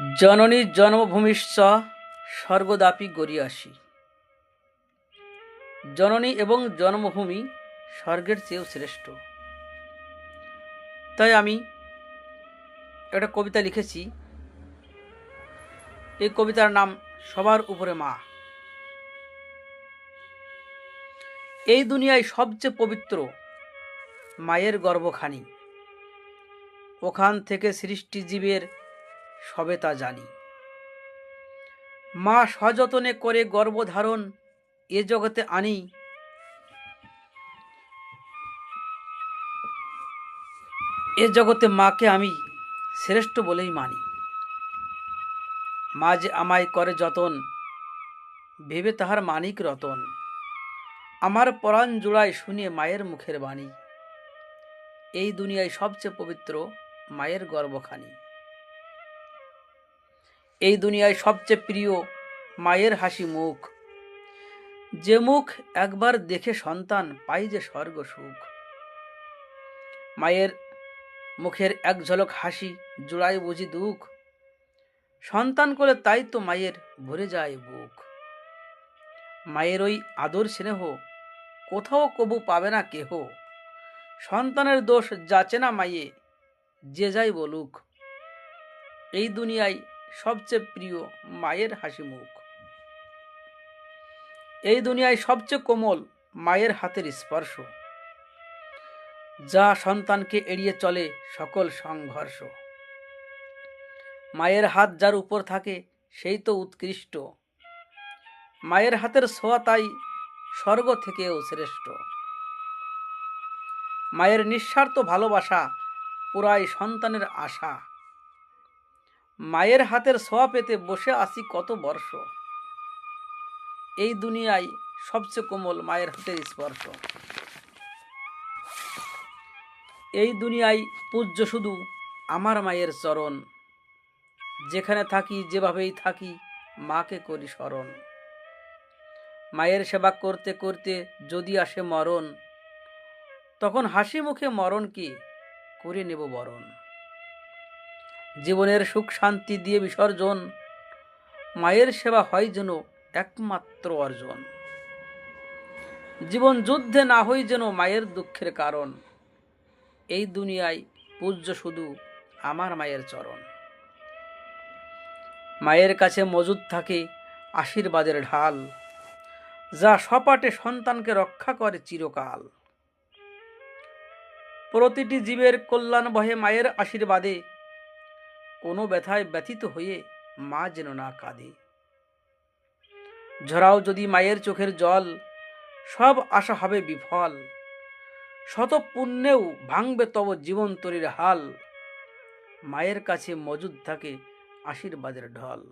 জননী জন্মভূমিশ্চ স্বর্গদাপি গরিয়াসী জননী এবং জন্মভূমি স্বর্গের চেয়েও শ্রেষ্ঠ। তাই আমি একটা কবিতা লিখেছি। এই কবিতার নাম সবার উপরে মা। এই দুনিয়ায় সবচেয়ে পবিত্র মায়ের গর্ভখানি। ওখান থেকে সৃষ্টি জীবের সবে তা জানি। মা সযতনে করে গর্ভধারণ এ জগতে আনি। এ জগতে মাকে আমি শ্রেষ্ঠ বলেই মানি। মা যে আমায় করে যতন, ভেবে তাহার মানিক রতন। আমার পরাণ জোড়ায় শুনে মায়ের মুখের বাণী। এই দুনিয়ায় সবচেয়ে পবিত্র মায়ের গর্ভখানি। এই দুনিয়ায় সবচেয়ে প্রিয় মায়ের হাসি মুখ। যে মুখ একবার দেখে সন্তান পাই যে স্বর্গ সুখ। মায়ের মুখের এক ঝলক হাসি জোড়ায় বুঝি দুঃখ। সন্তান করে তাই তো মায়ের ভরে যায় বুক। মায়ের ওই আদর স্নেহ কোথাও কবু পাবে না কেহ। সন্তানের দোষ যাচে না মায়ে, যে যাই বলুক। এই দুনিয়ায় সবচেয়ে প্রিয় মায়ের হাসি মুখ। এই দুনিয়ায় সবচেয়ে কোমল মায়ের হাতের স্পর্শ। যা সন্তানকে এড়িয়ে চলে সকল সংঘর্ষ। মায়ের হাত যার উপর থাকে, সেই তো উৎকৃষ্ট। মায়ের হাতের ছোঁয়া তাই স্বর্গ থেকেও শ্রেষ্ঠ। মায়ের নিঃস্বার্থ ভালোবাসা পুরাই সন্তানের আশা। মায়ের হাতের ছোঁয়া পেতে বসে আছি কত বর্ষ। এই দুনিয়ায় সবচেয়ে কোমল মায়ের হাতের স্পর্শ। এই দুনিয়ায় পূজ্য শুধু আমার মায়ের চরণ। যেখানে থাকি, যেভাবেই থাকি, মাকে করি স্মরণ। মায়ের সেবা করতে করতে যদি আসে মরণ, তখন হাসি মুখে মরণকে করে নেব বরণ। জীবনের সুখ শান্তি দিয়ে বিসর্জন। মায়ের সেবা হয় যেন একমাত্র অর্জন। জীবন যুদ্ধে না হই যেন মায়ের দুঃখের কারণ। এই দুনিয়ায় পূজ্য শুধু আমার মায়ের চরণ। মায়ের কাছে মজুদ থাকে আশীর্বাদের ঢাল, যা সপাটে সন্তানকে রক্ষা করে চিরকাল। প্রতিটি জীবের কল্যাণ বহে মায়ের আশীর্বাদে ব্যথায় ব্যথিত হয়ে মা যেন না কাঁদে। ঝরাও যদি মায়ের চোখের জল, সব আশা হবে বিফল। শত পুণ্যেও ভাঙবে তব জীবন তরীর হাল। মায়ের কাছে মজুদ থাকে আশীর্বাদের ঢল।